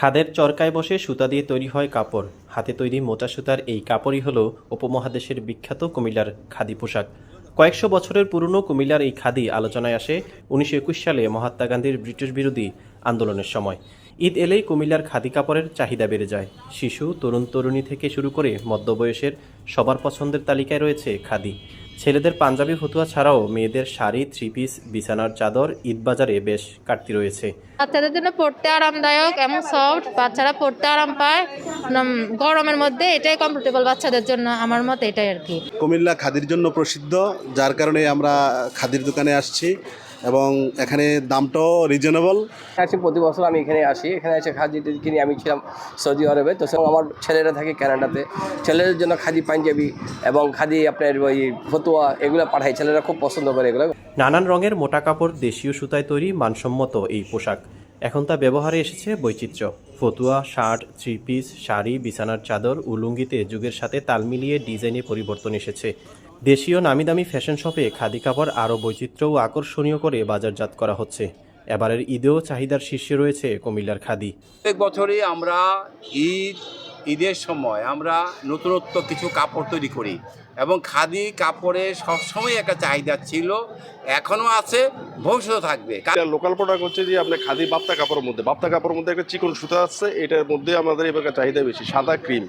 খাদের চরকায় বসে সুতা দিয়ে তৈরি হয় কাপড়। হাতে তৈরি মোটা সুতার এই কাপড়ই হলো উপমহাদেশের বিখ্যাত কুমিল্লার খাদি পোশাক। কয়েকশো বছরের পুরনো কুমিল্লার এই খাদি আলোচনায় আসে উনিশশো একুশ সালে মহাত্মা গান্ধীর ব্রিটিশ বিরোধী আন্দোলনের সময়। ঈদ এলেই কুমিল্লার খাদি কাপড়ের চাহিদা বেড়ে যায়। শিশু, তরুণ, তরুণী থেকে শুরু করে মধ্যবয়সের সবার পছন্দের তালিকায় রয়েছে খাদি। ছেলেদের পাঞ্জাবি ফতুয়া ছাড়াও মেয়েদের শাড়ি থ্রি পিস বিছানার চাদর ঈদবাজারে বেশ কাটতি রয়েছে। বাচ্চাদের জন্য পড়তে আরামদায়ক এমন সফট বাচ্চারা পড়তে আরাম পায়। গরমের মধ্যে এটাই কমফোর্টেবল বাচ্চাদের জন্য আমার মতে এটাই আর কি। কুমিল্লা খাদির জন্য প্রসিদ্ধ যার কারণে আমরা খাদির দোকানে আসছি। এবং এখানে দামটাও রিজনেবল আসি প্রতি বছর আমি এখানে আসি। এখানে এসে খাদি কিনি আমি ছিলাম সৌদি আরবে। তো আমার ছেলেরা থাকে কানাডাতে ছেলেদের জন্য খাদি পাঞ্জাবি এবং খাদি আপনার ওই ফতুয়া এগুলো পাঠাই। ছেলেরা খুব পছন্দ করে এগুলো। নানান রঙের মোটা কাপড় দেশীয় সুতায় তৈরি মানসম্মত এই পোশাক। এখন তা ব্যবহারে এসেছে বৈচিত্র্য। ফতুয়া শার্ট থ্রি পিস শাড়ি বিছানার চাদর উলুঙ্গিতে যুগের সাথে তাল মিলিয়ে ডিজাইনে পরিবর্তন এসেছে। দেশীয় নামি দামি ফ্যাশন শপে খাদি কাপড় আরও বৈচিত্র্য ও আকর্ষণীয় করে বাজারজাত করা হচ্ছে। এবারের ঈদেও চাহিদার শীর্ষে রয়েছে কুমিল্লার খাদি। প্রত্যেক বছরই আমরা ঈদ ঈদের সময় আমরা নতুনত্ব কিছু কাপড় তৈরি করি এবং খাদি কাপড়ে সবসময় একটা চাহিদা ছিল এখনও আছে ভবিষ্যতে থাকবে। লোকাল প্রোডাক্ট হচ্ছে যে আপনার খাদি বাপ্তা কাপড়ের মধ্যে। বাপ্তা কাপড়ের মধ্যে একটা চিকন সুতা আছে, এটার মধ্যে আমাদের এবার চাহিদা বেশি, সাদা ক্রিম।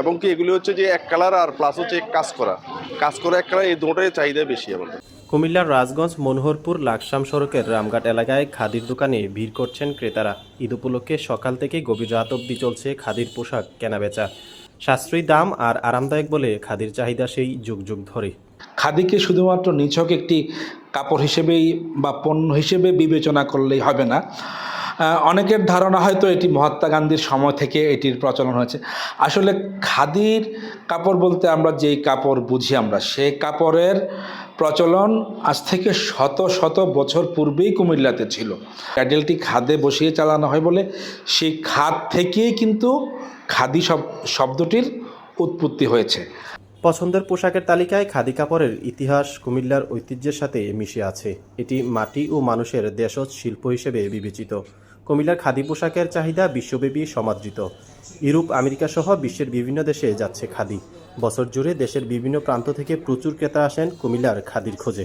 এবং কি এগুলি হচ্ছে যে এক কালার আর প্লাস হচ্ছে কাজ করা। কাজ করা এক কালার এই দুটোটাই চাহিদা বেশি আমাদের। কুমিল্লার রাজগঞ্জ, মনোহরপুর, লাকসাম সড়কের রামঘাট এলাকায় খাদির দোকানে ভিড় করছেন ক্রেতারা। ঈদ উপলক্ষে সকাল থেকে গভীর রাত অবধি চলছে খাদির পোশাক কেনাবেচা। সাশ্রয়ী দাম আর আরামদায়ক বলে খাদির চাহিদা সেই যুগ যুগ ধরে। খাদিকে শুধুমাত্র নিছক একটি কাপড় হিসেবেই বা পণ্য হিসেবে বিবেচনা করলেই হবে না। অনেকের ধারণা হয়তো এটি মহাত্মা গান্ধীর সময় থেকে এটির প্রচলন হয়েছে। আসলে খাদির কাপড় বলতে আমরা যেই কাপড় বুঝি আমরা, সেই কাপড়ের প্রচলন আজ থেকে শত শত বছর পূর্বেই কুমিল্লাতে ছিল। প্যাডেলটি খাদে বসিয়ে চালানো হয় বলে সেই খাদ থেকেই কিন্তু খাদি শব শব্দটির উৎপত্তি হয়েছে। পছন্দের পোশাকের তালিকায় খাদি কাপড়ের ইতিহাস কুমিল্লার ঐতিহ্যের সাথে মিশে আছে। এটি মাটি ও মানুষের দেশজ শিল্প হিসেবে বিবেচিত। কুমিল্লার খাদি পোশাকের চাহিদা বিশ্বব্যাপী সমাদৃত। ইউরোপ, আমেরিকা সহ বিশ্বের বিভিন্ন দেশে যাচ্ছে খাদি। বছর জুড়ে দেশের বিভিন্ন প্রান্ত থেকে প্রচুর ক্রেতা আসেন কুমিল্লার খাদির খোঁজে।